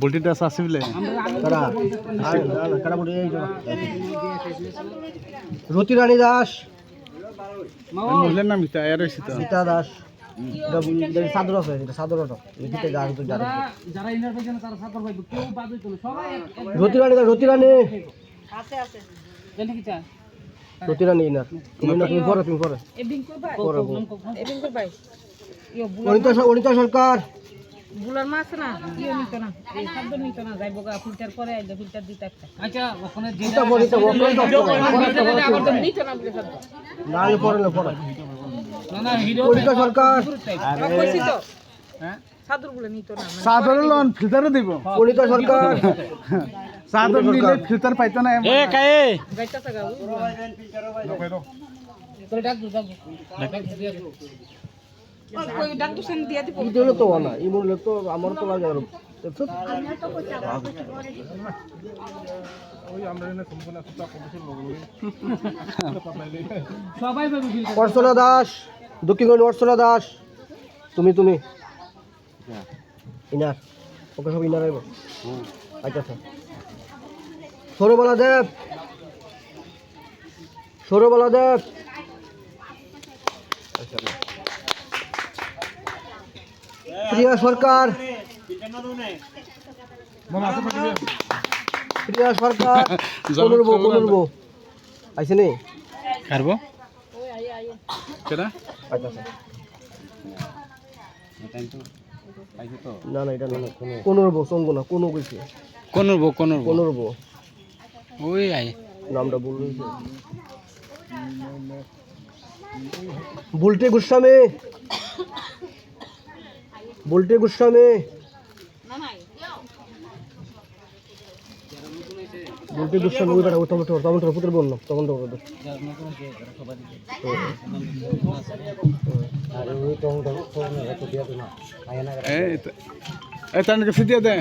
বলটিটা যে রতি রানী দাস মহিলার নাম কি আর তো সীতা দাস সাদর আছে। এটা সাদর অটো লিখিতে যা কিন্তু জানো যারা ইনার পেয়েছে তারা সাতর পাইবে কেউ বাদ হইতো না সবাই এক- এক- রতি রানী দাস রতি জানি কি চা? রতি রানী ইনার তুমি না তুমি পরে তুমি পরে। অনিতা সরকার। বুলার মাছ না? ইয়ো নিত না। এই শব্দ নিত না। যাইব গা ফিল্টার করে আইলে ফিল্টার দিতে একটা। আচ্ছা ওখানে যে অনিতা অনিতা অনিতা আবার তো নিত না বলে শব্দ না আমি না পরে। না না হিরো অনিতা সরকার। আমরা কইছি তো? সাদুর বলে নিত না মানে দিব। অনিতা সরকার। চাদর নিলে ফিল্টার পাইতো না এ কায়ে। গাইতাছে গা তোর ডাক দু ডাক কই ডাক দুসেন দিয়া দিব এই তো না এই তো আমার তো লাগে আর দেখছ? সবাই পাবে ফিল অর্চনা দাস দক্ষিণগঞ্জ অর্চনা দাস। তুমি তুমি। ইনার। ওকে সব ইনার আইব আচ্ছা আচ্ছা। সৌরবালা দেব। সৌরবালা দেব। প্রিয়া সরকার প্রিয়া সরকার কোনরব কোনরব আইছে নি? কারবো? কেডা? আচ্ছা আচ্ছা। না না এটা না কোনরব সঙ্গ না কোনো কইছে কোনর বো কোনরব ওই আই নামটা ভুল হয়েছে। বুলটে গোস্বামী। বুলটে গোস্বামী। বুলটে গোস্বামী ওই বেটা টমেটো টমেটো পুত্র। বল না টমেটো বল এই এই তানকে ফিদিয়া দে।